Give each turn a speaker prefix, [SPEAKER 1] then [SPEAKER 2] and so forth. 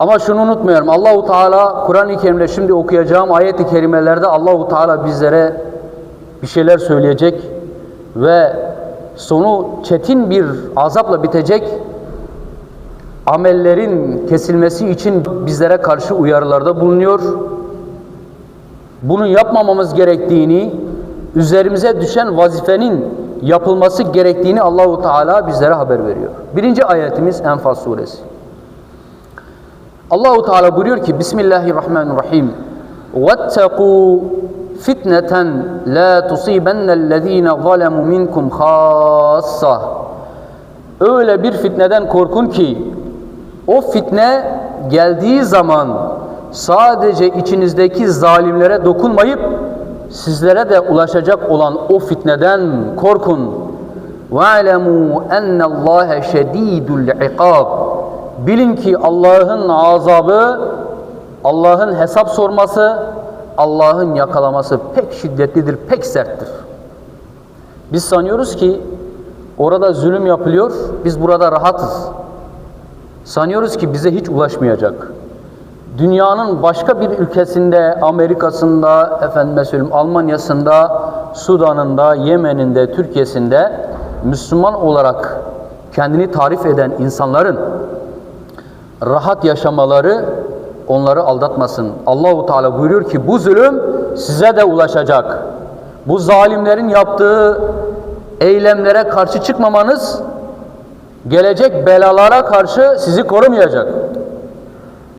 [SPEAKER 1] Ama şunu unutmayalım. Allahu Teala Kur'an-ı Kerim'de şimdi okuyacağım ayet-i kerimelerde Allahu Teala bizlere bir şeyler söyleyecek ve sonu çetin bir azapla bitecek amellerin kesilmesi için bizlere karşı uyarılarda bulunuyor. Bunun yapmamamız gerektiğini, üzerimize düşen vazifenin yapılması gerektiğini Allahu Teala bizlere haber veriyor. Birinci ayetimiz Enfal suresi. Allahu Teala buyuruyor ki Bismillahirrahmanirrahim. وَاتَّقُوا فِتْنَةً لَا تُصِيبَنَّ الَّذ۪ينَ ظَلَمُوا مِنْكُمْ خَاصَّةً Öyle bir fitneden korkun ki o fitne geldiği zaman sadece içinizdeki zalimlere dokunmayıp sizlere de ulaşacak olan o fitneden korkun. وَاَعْلَمُوا اَنَّ اللّٰهَ شَد۪يدُ الْعِقَابِ Bilin ki Allah'ın azabı, Allah'ın hesap sorması, Allah'ın yakalaması pek şiddetlidir, pek serttir. Biz sanıyoruz ki orada zulüm yapılıyor, biz burada rahatız. Sanıyoruz ki bize hiç ulaşmayacak. Dünyanın başka bir ülkesinde, Amerika'sında, efendime söyleyeyim Almanya'sında, Sudan'ında, Yemen'inde, Türkiye'sinde Müslüman olarak kendini tarif eden insanların rahat yaşamaları onları aldatmasın. Allahu Teala buyuruyor ki bu zulüm size de ulaşacak. Bu zalimlerin yaptığı eylemlere karşı çıkmamanız gelecek belalara karşı sizi korumayacak.